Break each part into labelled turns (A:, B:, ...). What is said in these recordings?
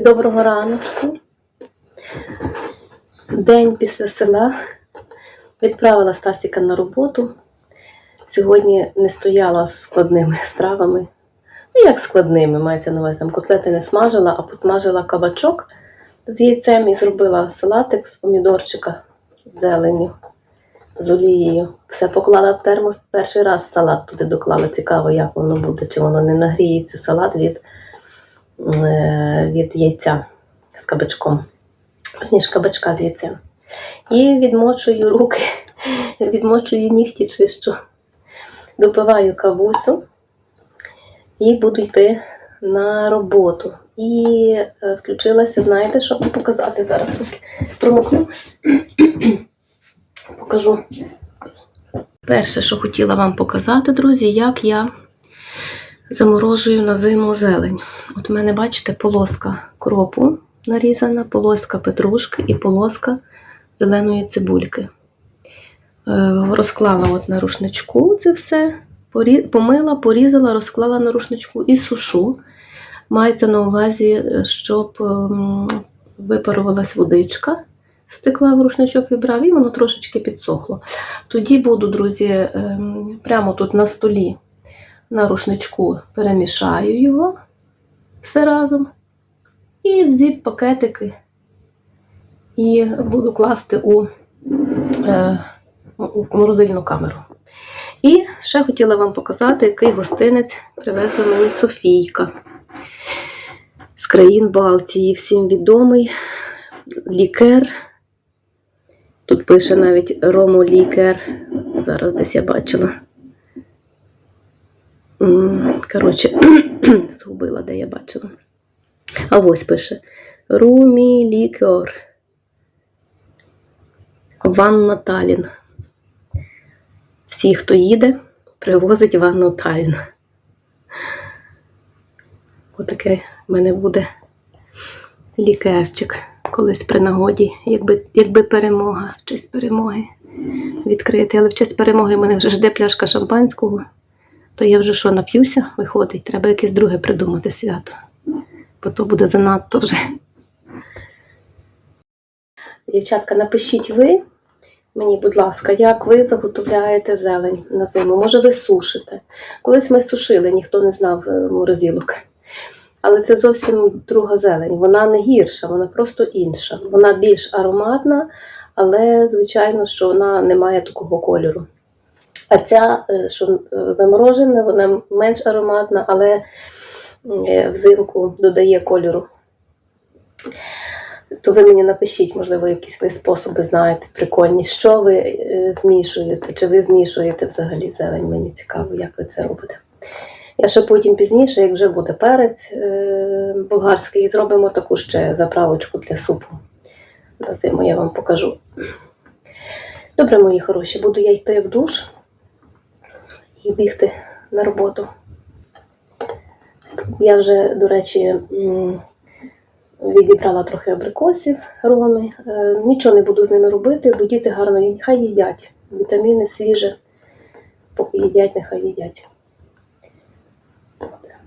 A: Доброго раночку. День після села. Відправила Стасіка на роботу. Сьогодні не стояла з складними стравами. Ну, як складними, мається на увазі, там котлети не смажила, а посмажила кабачок з яйцем і зробила салатик з помідорчика з зеленню, з олією. Все поклала в термос. Перший раз салат туди доклала. Цікаво, як воно буде, чи воно не нагріється салат від від яйця з кабачком, ніж кабачка з яйцем. І відмочую руки, відмочую нігті чищу. Допиваю кавусю і буду йти на роботу. І е, включилася, знаєте, вам показати зараз промокну. Покажу. Перше, що хотіла вам показати, друзі, як я заморожую на зиму зелень. От в мене, бачите, полоска кропу нарізана, полоска петрушки і полоска зеленої цибульки. Е, Розклала от на рушничку це все, помила, порізала, розклала на рушничку і сушу. Мається на увазі, е, щоб ем, випарувалась водичка, стекла в рушничок вібрав, і воно трошечки підсохло. Тоді буду, друзі, ем, прямо тут на столі на рушничку перемішаю його все разом. І в зіп пакетики. І буду класти у, е, у морозильну камеру. І ще хотіла вам показати, який гостинець привезла мені Софійка з країн Балтії. Всім відомий лікер. Тут пише навіть Рому лікер. Зараз десь я бачила. Коротше, згубила, де я бачила. А ось пише Румі лікер. Ванна Талін. Всі, хто їде, привозить ванну Талін. Отаке в мене буде лікерчик. Колись при нагоді, якби, якби перемога, в честь перемоги відкрити. Але в честь перемоги мене вже жде пляшка шампанського, то я вже що нап'юся, виходить, треба якесь друге придумати свято. Бо то буде занадто вже. Дівчатка, напишіть ви мені, будь ласка, як ви заготовляєте зелень на зиму? Може, ви сушите? Колись ми сушили, ніхто не знав е, морозилок. Але це зовсім друга зелень. Вона не гірша, вона просто інша. Вона більш ароматна, але, звичайно, що вона не має такого кольору. А ця, е, що е, заморожена, вона менш ароматна, але е, взимку додає кольору. То ви мені напишіть, можливо, якісь ви способи знаєте, прикольні, що ви змішуєте, чи ви змішуєте взагалі зелень, мені цікаво, як ви це робите. Я ще потім пізніше, як вже буде перець болгарський, зробимо таку ще заправочку для супу. На зиму я вам покажу. Добре, мої хороші, буду я йти в душ і бігти на роботу. Я вже, до речі, відібрала трохи абрикосів роми. Е, Нічого не буду з ними робити, бо діти гарно. Хай їдять. Вітаміни свіже. Поки їдять, нехай їдять.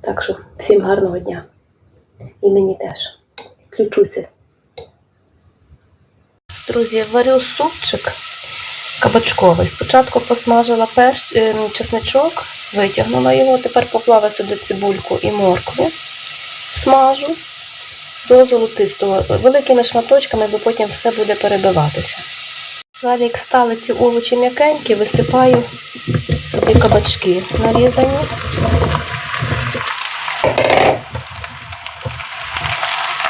A: Так що всім гарного дня. І мені теж. Включуся. Друзі, варю супчик кабачковий. Спочатку посмажила перш, е, чесничок, витягнула його, тепер поклала сюди цибульку і моркву. Смажу до золотистого. Великими шматочками, бо потім все буде перебиватися. Далі, як стали ці овочі м'якенькі, висипаю сюди кабачки нарізані.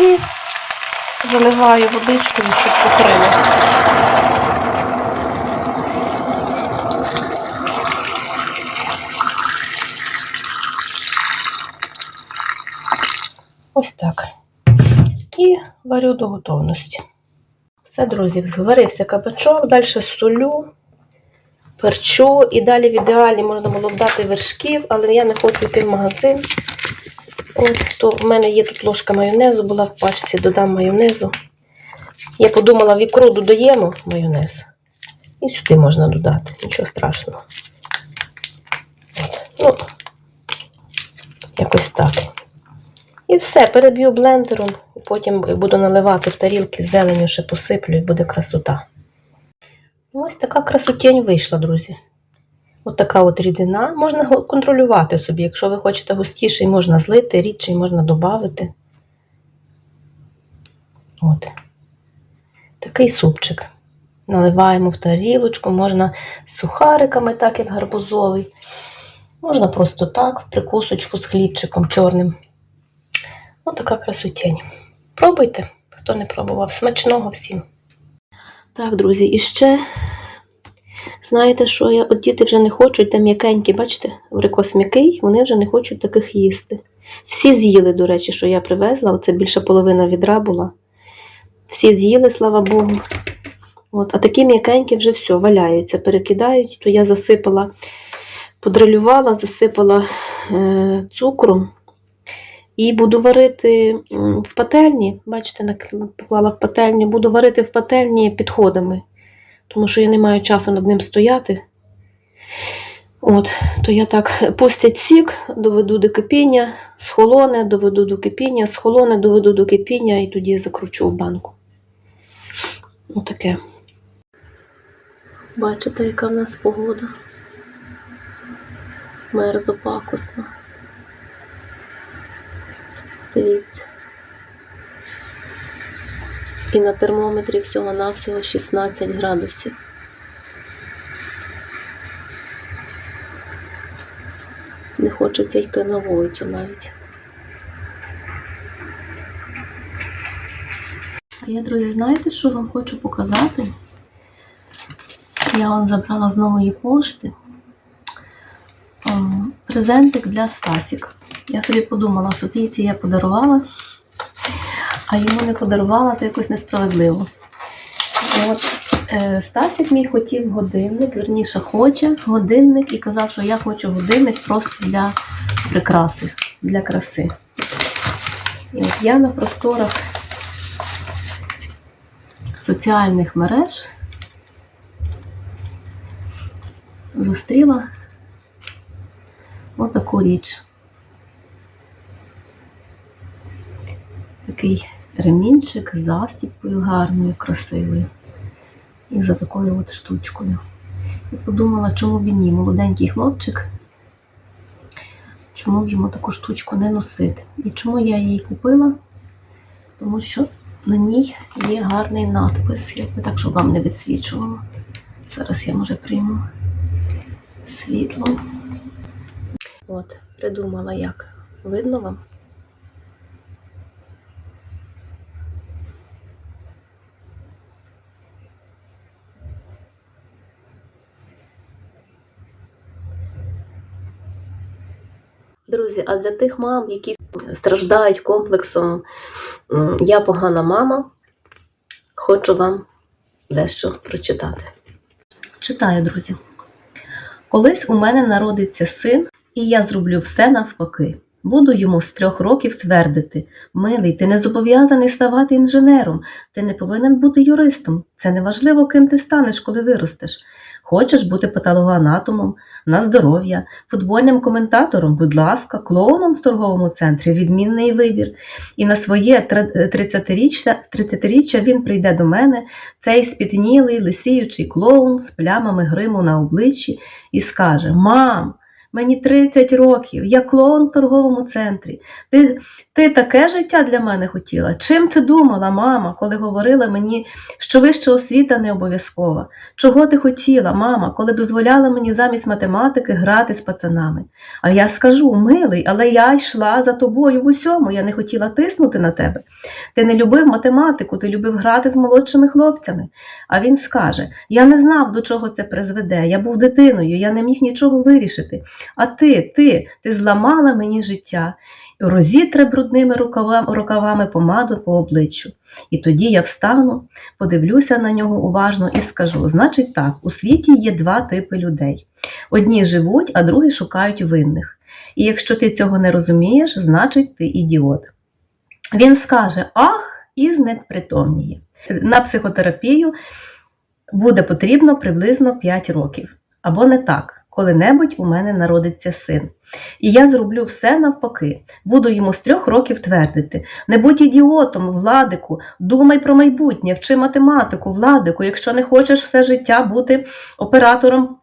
A: І заливаю водичкою, щоб покрило. Ось так. І варю до готовності. Все, друзі, зварився кабачок, далі солю, перчу і далі в ідеалі можна було б дати вершків, але я не хочу йти в магазин. От, то в мене є тут ложка майонезу, була в пачці, додам майонезу. Я подумала, в ікру додаємо майонез. І сюди можна додати, нічого страшного. От. Ну, якось так. І все, переб'ю блендером, і потім буду наливати в тарілки зеленю, ще посиплю, і буде красота. Ну, Ось така красотень вийшла, друзі. От така от рідина. Можна контролювати собі. Якщо ви хочете густіший, можна злити, рідший можна додати. От. Такий супчик. Наливаємо в тарілочку, можна з сухариками, так як гарбузовий. Можна просто так, в прикусочку з хлібчиком чорним. Ось така красотень. Пробуйте, хто не пробував. Смачного всім. Так, друзі, і ще, знаєте, що я, от діти вже не хочуть, там м'якенькі, бачите, абрикос м'який, вони вже не хочуть таких їсти. Всі з'їли, до речі, що я привезла, оце більше половина відра була. Всі з'їли, слава Богу. От, а такі м'якенькі вже все, валяються, перекидають, то я засипала, подрилювала, засипала е, цукром. І буду варити в пательні. Бачите, поклала в пательню. Буду варити в пательні підходами, тому що я не маю часу над ним стояти. От, то я так пустять сік, доведу до кипіння, схолоне, доведу до кипіння, схолоне, доведу до кипіння і тоді закручу в банку. Отаке. Бачите, яка в нас погода? Мерзопакосна. Дивіться. І на термометрі всього-навсього 16 градусів. Не хочеться йти на вулицю навіть. А я, друзі, знаєте, що вам хочу показати? Я вам забрала з нової пошти ем, презентик для Стасік. Я собі подумала, Софійці я подарувала, а йому не подарувала, то якось несправедливо. От, е, Стасік мій хотів годинник, верніше хоче годинник і казав, що я хочу годинник просто для прикраси, для краси. І от я на просторах соціальних мереж зустріла отаку річ. Такий ремінчик з застіпкою гарною, красивою. І за такою от штучкою. І подумала, чому б і ні, молоденький хлопчик, чому б йому таку штучку не носити. І чому я її купила? Тому що на ній є гарний надпис, якби так, щоб вам не відсвічувало. Зараз я може прийму світло. От, придумала як. Видно вам? Друзі, а для тих мам, які страждають комплексом Я погана мама, хочу вам дещо прочитати. Читаю, друзі. Колись у мене народиться син, і я зроблю все навпаки. Буду йому з трьох років твердити: Милий, ти не зобов'язаний ставати інженером, ти не повинен бути юристом. Це не важливо, ким ти станеш, коли виростеш. Хочеш бути патологоанатомом, на здоров'я, футбольним коментатором, будь ласка, клоуном в торговому центрі, відмінний вибір. І на своє тре- 30-річчя 30-річчя він прийде до мене, цей спітнілий, лисіючий клоун з плямами гриму на обличчі, і скаже: Мам, мені 30 років, я клоун в торговому центрі. Ти, ти таке життя для мене хотіла? Чим ти думала, мама, коли говорила мені, що вища освіта не обов'язкова? Чого ти хотіла, мама, коли дозволяла мені замість математики грати з пацанами? А я скажу, милий, але я йшла за тобою в усьому, я не хотіла тиснути на тебе. Ти не любив математику, ти любив грати з молодшими хлопцями. А він скаже: Я не знав, до чого це призведе. Я був дитиною, я не міг нічого вирішити. А ти, ти, ти зламала мені життя, розітре брудними рукавами, помаду по обличчю. І тоді я встану, подивлюся на нього уважно і скажу: значить так, у світі є два типи людей. Одні живуть, а другі шукають винних. І якщо ти цього не розумієш, значить ти ідіот. Він скаже: Ах, і знепритомніє. На психотерапію буде потрібно приблизно 5 років. Або не так. Коли-небудь у мене народиться син. І я зроблю все навпаки. Буду йому з трьох років твердити. Не будь ідіотом, Владику, думай про майбутнє, вчи математику, Владику, якщо не хочеш все життя бути оператором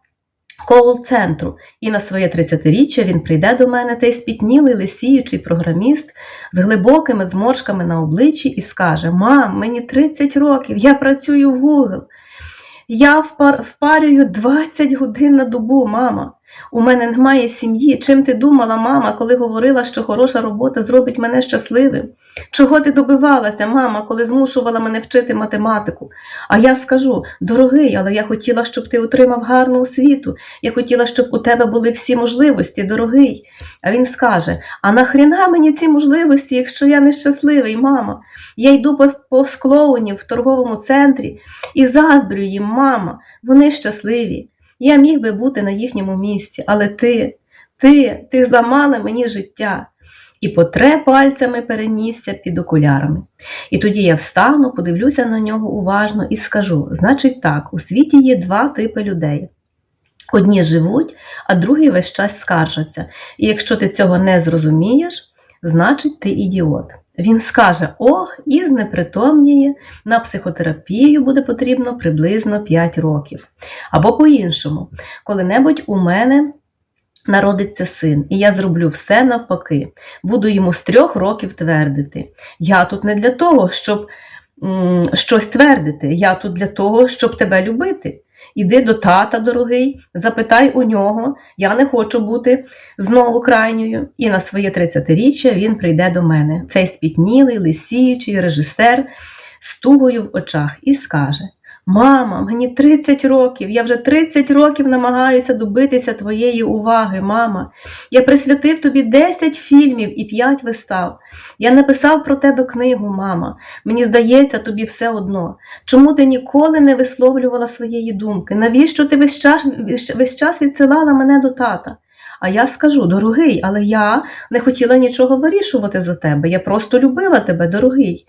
A: кол-центру. І на своє 30-річчя він прийде до мене, той спітнілий, лисіючий програміст з глибокими зморшками на обличчі і скаже: Мам, мені 30 років, я працюю в Google. Я впар- впарюю 20 годин на добу, мама. У мене немає сім'ї. Чим ти думала, мама, коли говорила, що хороша робота зробить мене щасливим? Чого ти добивалася, мама, коли змушувала мене вчити математику? А я скажу, дорогий, але я хотіла, щоб ти отримав гарну освіту. Я хотіла, щоб у тебе були всі можливості, дорогий. А він скаже: А нахріна мені ці можливості, якщо я нещасливий, мама? Я йду по, по склоунів в торговому центрі і заздрю їм, мама. Вони щасливі. Я міг би бути на їхньому місці, але ти, ти, ти зламала мені життя. І потре пальцями перенісся під окулярами. І тоді я встану, подивлюся на нього уважно і скажу: значить так, у світі є два типи людей. Одні живуть, а другі весь час скаржаться. І якщо ти цього не зрозумієш, значить ти ідіот. Він скаже: ох, і знепритомніє, на психотерапію буде потрібно приблизно 5 років. Або по-іншому, коли-небудь у мене народиться син, і я зроблю все навпаки. Буду йому з трьох років твердити. Я тут не для того, щоб м, щось твердити, я тут для того, щоб тебе любити. Іди до тата, дорогий, запитай у нього, я не хочу бути знову крайньою. І на своє 30-річчя він прийде до мене, цей спітнілий, лисіючий режисер з тугою в очах, і скаже: Мама, мені 30 років, я вже 30 років намагаюся добитися твоєї уваги, мама. Я присвятив тобі 10 фільмів і 5 вистав. Я написав про тебе книгу, мама. Мені здається, тобі все одно. Чому ти ніколи не висловлювала своєї думки? Навіщо ти весь час, весь час відсилала мене до тата? А я скажу, дорогий, але я не хотіла нічого вирішувати за тебе. Я просто любила тебе, дорогий.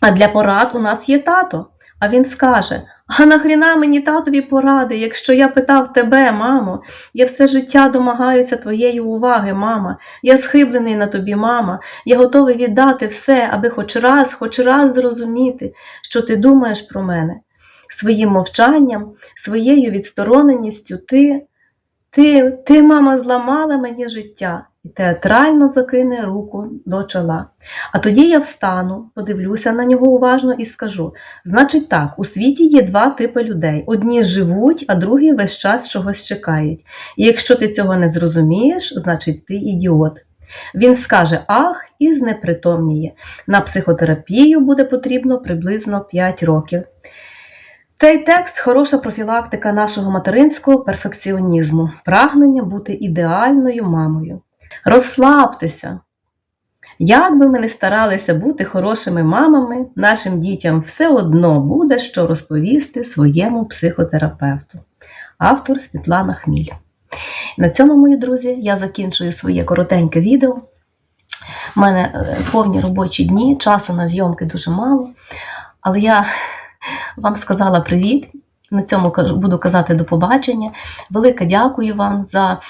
A: А для порад у нас є тато. А він скаже: А нахріна мені татові поради, якщо я питав тебе, мамо, я все життя домагаюся твоєї уваги, мама. Я схиблений на тобі, мама. Я готовий віддати все, аби хоч раз, хоч раз зрозуміти, що ти думаєш про мене. Своїм мовчанням, своєю відстороненістю ти, ти, ти, мама, зламала мені життя і театрально закине руку до чола. А тоді я встану, подивлюся на нього уважно і скажу: значить так, у світі є два типи людей: одні живуть, а другі весь час чогось чекають. І якщо ти цього не зрозумієш, значить ти ідіот. Він скаже ах і знепритомніє. На психотерапію буде потрібно приблизно 5 років. Цей текст хороша профілактика нашого материнського перфекціонізму, прагнення бути ідеальною мамою. Розслабтеся. Як би ми не старалися бути хорошими мамами, нашим дітям все одно буде що розповісти своєму психотерапевту. Автор Світлана Хміль. На цьому, мої друзі, я закінчую своє коротеньке відео. У мене е, повні робочі дні, часу на зйомки дуже мало. Але я вам сказала привіт. На цьому буду казати до побачення. Велике дякую вам за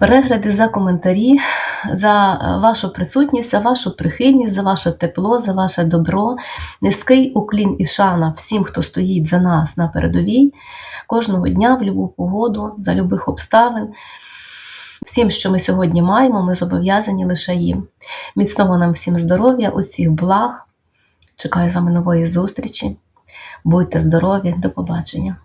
A: перегляди, за коментарі, за е, вашу присутність, за вашу прихильність, за ваше тепло, за ваше добро. Низький уклін і шана всім, хто стоїть за нас на передовій, кожного дня, в любу погоду, за любих обставин. Всім, що ми сьогодні маємо, ми зобов'язані лише їм. Міцного нам всім здоров'я, усіх благ. Чекаю з вами нової зустрічі. Будьте здорові, до побачення.